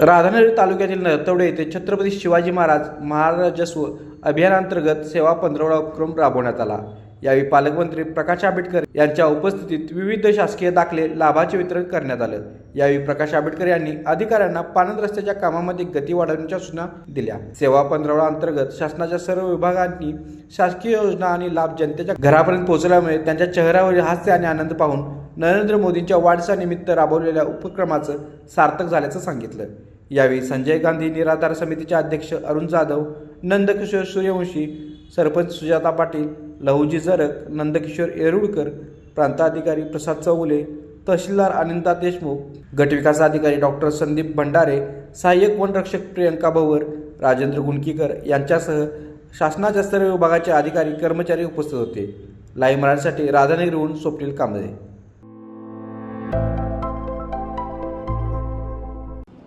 राधानगरी तालुक्यातील नरतवडे येथे छत्रपती शिवाजी महाराज महाराजस्व अभियानांतर्गत सेवा पंधरवडा उपक्रम राबवण्यात आला. यावेळी पालकमंत्री प्रकाश आंबेडकर यांच्या उपस्थितीत विविध शासकीय दाखले लाभाचे वितरण करण्यात आलं. यावेळी प्रकाश आंबेडकर यांनी अधिकाऱ्यांना पाणंद रस्त्याच्या कामामध्ये गती वाढवण्याच्या सूचना दिल्या. सेवा पंधरवडा अंतर्गत शासनाच्या सर्व विभागांनी शासकीय योजना आणि लाभ जनतेच्या घरापर्यंत पोहोचल्यामुळे त्यांच्या चेहऱ्यावरील हास्य आणि आनंद पाहून नरेंद्र मोदींच्या वाढसानिमित्त राबवलेल्या उपक्रमाचं सार्थक झाल्याचं सांगितलं. यावेळी संजय गांधी निराधार समितीचे अध्यक्ष अरुण जाधव नंदकिशोर सूर्यवंशी सरपंच सुजाता पाटील लहुजी जरक नंदकिशोर येरुळकर प्रांताधिकारी प्रसाद चौगुले तहसीलदार आनंदा देशमुख गटविकास अधिकारी डॉक्टर संदीप भंडारे सहाय्यक वनरक्षक प्रियंका भवर राजेंद्र गुणकीकर यांच्यासह शासनाच्या सर्व विभागाचे अधिकारी कर्मचारी उपस्थित होते. लाईव्ह मराठीसाठी राधानगरीहून स्वप्नील कांबळे.